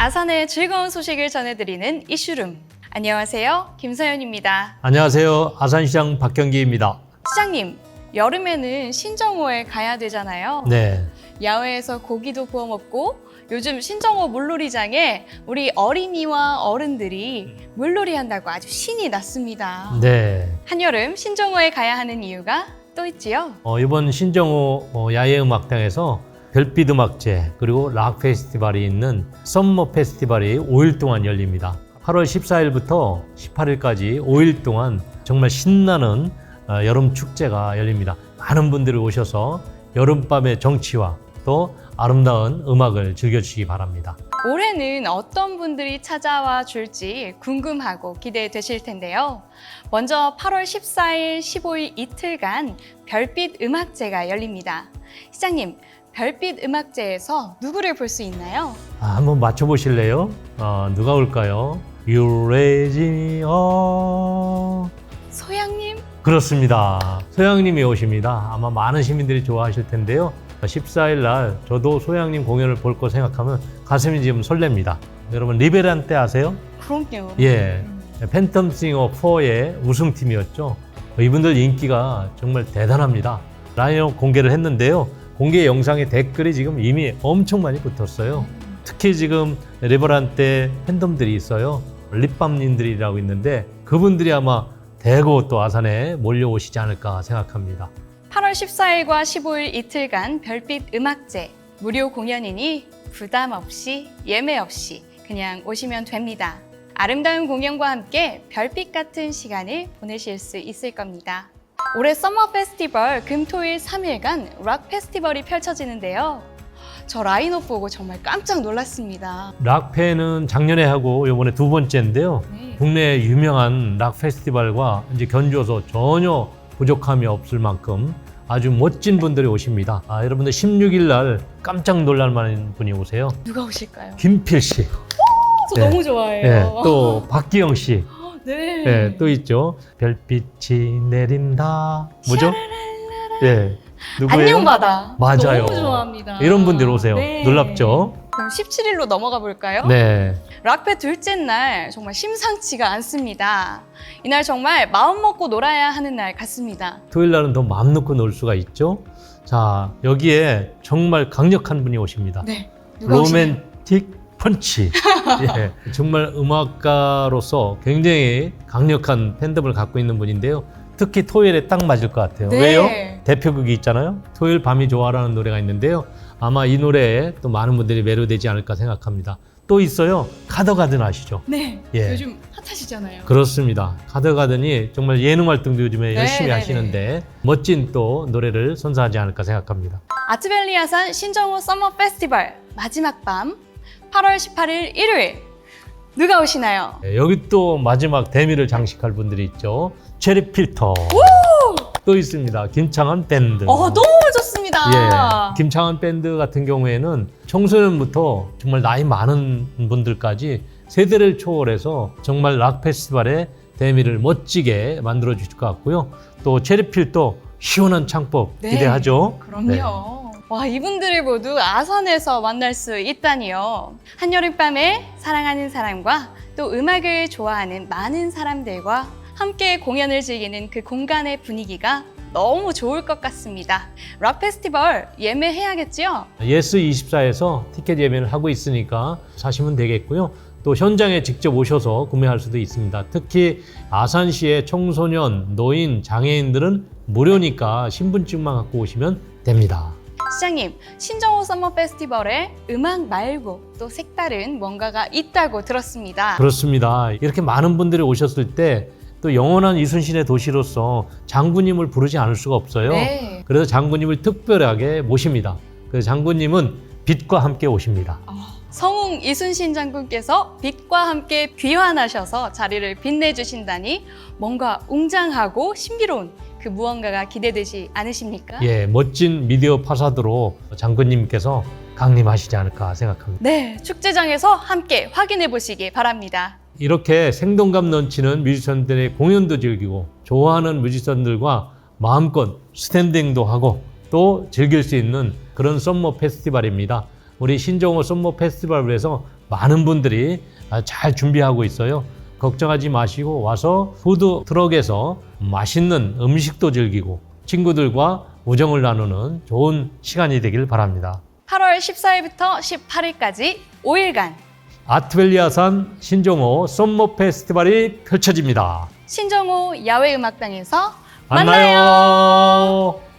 아산의 즐거운 소식을 전해드리는 이슈룸. 안녕하세요. 김서연입니다. 안녕하세요. 아산시장 박경기입니다. 시장님, 여름에는 신정호에 가야 되잖아요. 네. 야외에서 고기도 구워 먹고 요즘 신정호 물놀이장에 우리 어린이와 어른들이 물놀이 한다고 아주 신이 났습니다. 네. 한여름 신정호에 가야 하는 이유가 또 있지요. 어, 이번 신정호 어, 야외음악당에서 별빛 음악제 그리고 락 페스티벌이 있는 썸머 페스티벌이 5일 동안 열립니다. 8월 14일부터 18일까지 5일 동안 정말 신나는 어, 여름 축제가 열립니다. 많은 분들이 오셔서 여름밤의 정취와 또 아름다운 음악을 즐겨주시기 바랍니다. 올해는 어떤 분들이 찾아와 줄지 궁금하고 기대되실 텐데요. 먼저 8월 14일, 15일 이틀간 별빛 음악제가 열립니다. 시장님, 별빛 음악제에서 누구를 볼 수 있나요? 아, 한번 맞춰보실래요? 어, 누가 올까요? 유레지어 소양님? 그렇습니다. 소양님이 오십니다. 아마 많은 시민들이 좋아하실 텐데요. 14일 날 저도 소양님 공연을 볼 거 생각하면 가슴이 지금 설렙니다. 여러분 리베란 때 아세요? 그럼요. 예. 팬텀 싱어 4의 우승팀이었죠. 이분들 인기가 정말 대단합니다. 라이언 공개를 했는데요. 공개 영상의 댓글이 지금 이미 엄청 많이 붙었어요. 특히 지금 리버란 때 팬덤들이 있어요. 립밤님들이라고 있는데 그분들이 아마 대거 또 아산에 몰려오시지 않을까 생각합니다. 8월 14일과 15일 이틀간 별빛 음악제 무료 공연이니 부담 없이 예매 없이 그냥 오시면 됩니다. 아름다운 공연과 함께 별빛 같은 시간을 보내실 수 있을 겁니다. 올해 서머 페스티벌 금토일 3일간 락 페스티벌이 펼쳐지는데요. 저 라인업 보고 정말 깜짝 놀랐습니다. 락페는 작년에 하고 이번에 두 번째인데요. 네. 국내 유명한 락 페스티벌과 이제 견주어서 전혀 부족함이 없을 만큼 아주 멋진 분들이 오십니다. 아, 여러분들 16일 날 깜짝 놀랄 만한 분이 오세요. 누가 오실까요? 김필 씨, 저 네. 너무 좋아해요. 네, 또 박기영 씨, 네. 네, 또 있죠. 별빛이 내린다. 뭐죠? 네, 누구예요? 안녕 바다. 맞아요. 너무 좋아합니다. 이런 분들 오세요. 네. 놀랍죠? 그럼 17일로 넘어가 볼까요? 네. 락페 둘째 날 정말 심상치가 않습니다. 이날 정말 마음 먹고 놀아야 하는 날 같습니다. 토요일 날은 더 마음 놓고 놀 수가 있죠. 자, 여기에 정말 강력한 분이 오십니다. 네. 누가 오시나요? 로맨틱 펀치. 예, 정말 음악가로서 굉장히 강력한 팬덤을 갖고 있는 분인데요. 특히 토요일에 딱 맞을 것 같아요. 네. 왜요? 대표곡이 있잖아요. 토요일 밤이 좋아라는 노래가 있는데요. 아마 이 노래에 또 많은 분들이 매료되지 않을까 생각합니다. 또 있어요. 카더가든 아시죠? 네. 예. 요즘 핫하시잖아요. 그렇습니다. 카더가든이 정말 예능 활동도 요즘에 네, 열심히 네, 하시는데 멋진 또 노래를 선사하지 않을까 생각합니다. 아트밸리 야산 신정호 서머 페스티벌 마지막 밤 8월 18일 일요일 누가 오시나요? 네, 여기 또 마지막 대미를 장식할 분들이 있죠. 체리 필터. 또 있습니다. 김창완 밴드. 어 너무 좋습니다. 예. 김창완 밴드 같은 경우에는 청소년부터 정말 나이 많은 분들까지 세대를 초월해서 정말 락 페스티벌의 대미를 멋지게 만들어 주실 것 같고요. 또 체리 필터 시원한 창법 네. 기대하죠. 그럼요. 네. 와, 이분들을 모두 아산에서 만날 수 있다니요. 한여름밤에 사랑하는 사람과 또 음악을 좋아하는 많은 사람들과 함께 공연을 즐기는 그 공간의 분위기가 너무 좋을 것 같습니다. 락 페스티벌 예매해야겠지요? 예스24에서 티켓 예매를 하고 있으니까 사시면 되겠고요. 또 현장에 직접 오셔서 구매할 수도 있습니다. 특히 아산시의 청소년, 노인, 장애인들은 무료니까 신분증만 갖고 오시면 됩니다. 시장님, 신정호 서머 페스티벌에 음악 말고 또 색다른 뭔가가 있다고 들었습니다. 그렇습니다. 이렇게 많은 분들이 오셨을 때 또 영원한 이순신의 도시로서 장군님을 부르지 않을 수가 없어요. 네. 그래서 장군님을 특별하게 모십니다. 그래서 장군님은 빛과 함께 오십니다. 성웅 이순신 장군께서 빛과 함께 귀환하셔서 자리를 빛내주신다니 뭔가 웅장하고 신비로운 그 무언가가 기대되지 않으십니까? 예, 멋진 미디어 파사드로 장군님께서 강림하시지 않을까 생각합니다. 네, 축제장에서 함께 확인해 보시기 바랍니다. 이렇게 생동감 넘치는 뮤지션들의 공연도 즐기고 좋아하는 뮤지션들과 마음껏 스탠딩도 하고 또 즐길 수 있는 그런 썸머 페스티벌입니다. 우리 신정호 썸머 페스티벌에서 많은 분들이 아, 잘 준비하고 있어요. 걱정하지 마시고 와서 푸드 트럭에서 맛있는 음식도 즐기고 친구들과 우정을 나누는 좋은 시간이 되길 바랍니다. 8월 14일부터 18일까지 5일간 아트벨리아산 신종호 썸머 페스티벌이 펼쳐집니다. 신정호 야외 음악당에서 만나요. 만나요.